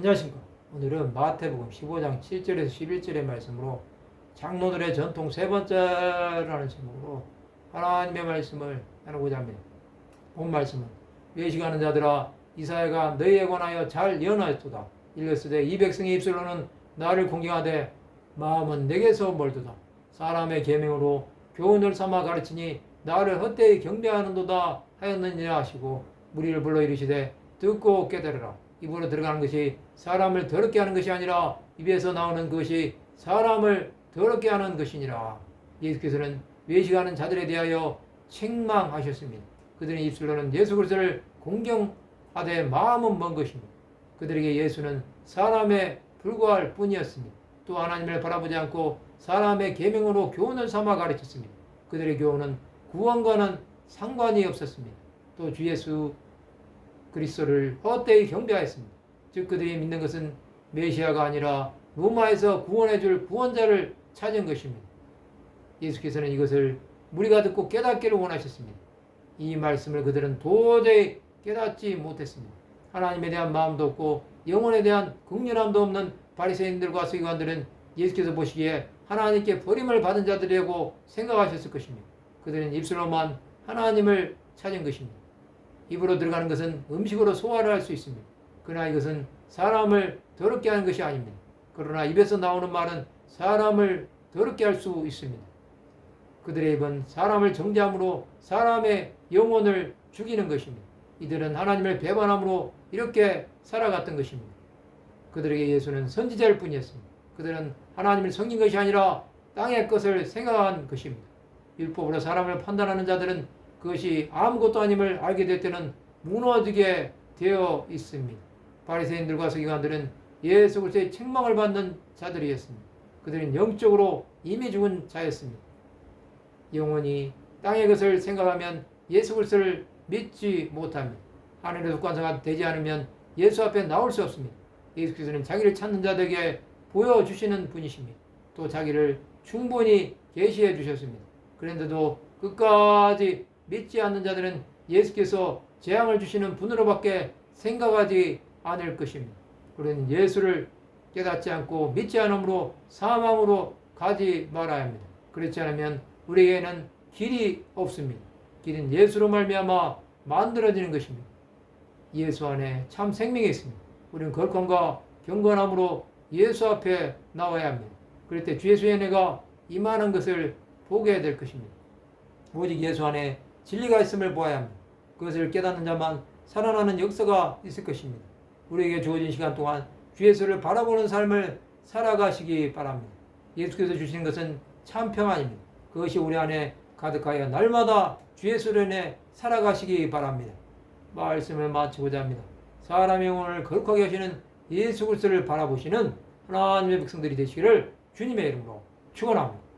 안녕하십니까. 오늘은 마태복음 15장 7절에서 11절의 말씀으로 장로들의 전통 세 번째라는 제목으로 하나님의 말씀을 나누고자 합니다. 본 말씀은 외식하는 자들아 이사야가 너희에 관하여 잘 예언하였도다. 일렀으되 이 백성의 입술로는 나를 공경하되 마음은 내게서 멀도다. 사람의 계명으로 교훈을 삼아 가르치니 나를 헛되이 경배하는도다 하였느니라 하시고 무리를 불러 이르시되 듣고 깨달으라. 입으로 들어가는 것이 사람을 더럽게 하는 것이 아니라 입에서 나오는 것이 사람을 더럽게 하는 것이니라. 예수께서는 외식하는 자들에 대하여 책망하셨습니다. 그들의 입술로는 예수 그리스도를 공경하되 마음은 먼 것입니다. 그들에게 예수는 사람에 불과할 뿐이었습니다. 또 하나님을 바라보지 않고 사람의 계명으로 교훈을 삼아 가르쳤습니다. 그들의 교훈은 구원과는 상관이 없었습니다. 또 주 예수 그리스도를 헛되이 경배하였습니다. 즉 그들이 믿는 것은 메시아가 아니라 로마에서 구원해 줄 구원자를 찾은 것입니다. 예수께서는 이것을 무리가 듣고 깨닫기를 원하셨습니다. 이 말씀을 그들은 도저히 깨닫지 못했습니다. 하나님에 대한 마음도 없고 영혼에 대한 극렬함도 없는 바리새인들과 서기관들은 예수께서 보시기에 하나님께 버림을 받은 자들이라고 생각하셨을 것입니다. 그들은 입술로만 하나님을 찾은 것입니다. 입으로 들어가는 것은 음식으로 소화를 할 수 있습니다. 그러나 이것은 사람을 더럽게 하는 것이 아닙니다. 그러나 입에서 나오는 말은 사람을 더럽게 할 수 있습니다. 그들의 입은 사람을 정죄함으로 사람의 영혼을 죽이는 것입니다. 이들은 하나님을 배반함으로 이렇게 살아갔던 것입니다. 그들에게 예수는 선지자일 뿐이었습니다. 그들은 하나님을 섬긴 것이 아니라 땅의 것을 생각한 것입니다. 율법으로 사람을 판단하는 자들은 그것이 아무것도 아님을 알게 될 때는 무너지게 되어 있습니다. 바리새인들과 서기관들은 예수 그리스도의 책망을 받는 자들이었습니다. 그들은 영적으로 이미 죽은 자였습니다. 영원히 땅의 것을 생각하면 예수 그리스도를 믿지 못합니다. 하늘의 속관사가 되지 않으면 예수 앞에 나올 수 없습니다. 예수께서는 자기를 찾는 자들에게 보여주시는 분이십니다. 또 자기를 충분히 계시해 주셨습니다. 그런데도 끝까지 믿지 않는 자들은 예수께서 재앙을 주시는 분으로밖에 생각하지 않을 것입니다. 우리는 예수를 깨닫지 않고 믿지 않으므로 사망으로 가지 말아야 합니다. 그렇지 않으면 우리에게는 길이 없습니다. 길은 예수로 말미암아 만들어지는 것입니다. 예수 안에 참 생명이 있습니다. 우리는 거룩함과 경건함으로 예수 앞에 나와야 합니다. 그럴 때 주 예수의 은혜가 이만한 것을 보게 될 것입니다. 오직 예수 안에 진리가 있음을 보아야 합니다. 그것을 깨닫는 자만 살아나는 역사가 있을 것입니다. 우리에게 주어진 시간 동안 주 예수를 바라보는 삶을 살아가시기 바랍니다. 예수께서 주시는 것은 참 평안입니다. 그것이 우리 안에 가득하여 날마다 주 예수를 인해 살아가시기 바랍니다. 말씀을 마치고자 합니다. 사람의 영혼을 거룩하게 하시는 예수 그리스도를 바라보시는 하나님의 백성들이 되시기를 주님의 이름으로 축원합니다.